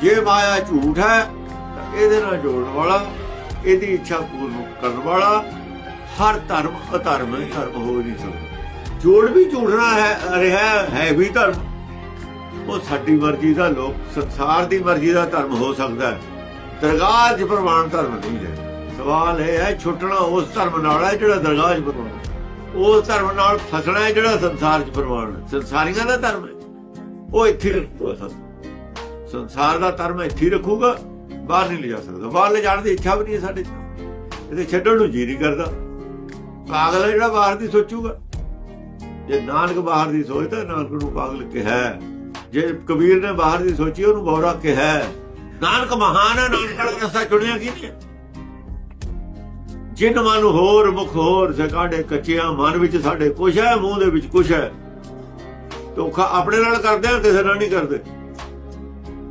ਜੇ ਮਾਇਆ ਝੂਠ ਹੈ, ਤਾਂ ਇਹਦੇ ਨਾਲ ਜੋੜਨ ਵਾਲਾ, ਇਹਦੀ ਇੱਛਾ ਪੂਰਨ ਕਰਨ ਵਾਲਾ, ਹਰ ਧਰਮ ਅਧਰਮ ਹੈ ਧਰਮ ਹੋ ਨਹੀਂ ਸਕਦਾ। ਜੋੜ ਵੀ ਝੂਠਣਾ ਹੈ, ਰਿਹਾ ਹੈ ਵੀ ਧਰਮ। ਉਹ ਸਾਡੀ ਮਰਜ਼ੀ ਦਾ ਲੋਕ, ਸੰਸਾਰ ਦੀ ਮਰਜ਼ੀ ਦਾ ਧਰਮ ਹੋ ਸਕਦਾ ਹੈ। ਦਰਗਾਹ 'ਚ ਪ੍ਰਮਾਣ ਧਰਮ ਨਹੀਂ ਹੈ। ਸਵਾਲ ਇਹ ਹੈ, ਛੁੱਟਣਾ ਉਸ ਧਰਮ ਨਾਲ ਹੈ ਜਿਹੜਾ ਦਰਗਾਹ 'ਚ ਪ੍ਰਮਾਣ ਉਸ ਧਰਮ ਨਾਲ ਫਸਣਾ ਹੈ ਜਿਹੜਾ ਸੰਸਾਰ 'ਚ ਪ੍ਰਮਾਣ ਸੰਸਾਰੀਆਂ ਦਾ ਧਰਮ ਹੈ। ਉਹ ਇੱਥੇ ਰੱਖੂਗਾ ਸਭ। ਸੰਸਾਰ ਦਾ ਧਰਮ ਇੱਥੇ ਰੱਖੂਗਾ, ਬਾਹਰ ਨਹੀਂ ਲਿਜਾ ਸਕਦਾ। ਬਾਹਰ ਲੈ ਜਾਣ ਦੀ ਇੱਛਾ ਵੀ ਨਹੀਂ ਹੈ ਸਾਡੇ 'ਚ। ਇਹਦੇ ਛੱਡਣ ਨੂੰ ਜੀ ਨਹੀਂ ਕਰਦਾ। ਪਾਗਲ ਜਿਹੜਾ ਬਾਹਰ ਦੀ ਸੋਚੂਗਾ। ਜੇ ਨਾਨਕ ਬਾਹਰ ਦੀ ਸੋਚਦਾ ਨਾਨਕ ਨੂੰ ਪਾਗਲ ਕਿਹਾ ਜੇ ਕਬੀਰ ਨੇ ਬਾਹਰ ਦੀ ਸੋਚੀ, ਉਹਨੂੰ ਬੌਰਾ ਕਿਹਾ ਨਾਨਕ ਮਹਾਨ ਹੈ, ਨਾਨਕ ਦਾ ਰਸਤਾ ਚੁਣਿਆ ਕੀ ਨਹੀਂ ਜਿਨ ਮਨ ਹੋਰ, ਮੁਖ ਹੋਰ ਸਕਾਡੇ ਕੱਚਿਆਂ ਮਨ ਵਿੱਚ ਸਾਡੇ ਕੁਛ ਹੈ, ਮੂੰਹ ਦੇ ਵਿੱਚ ਕੁਛ ਹੈ। ਧੋਖਾ ਆਪਣੇ ਨਾਲ ਕਰਦੇ ਆ, ਕਿਸੇ ਨਾਲ ਨਹੀਂ ਕਰਦੇ।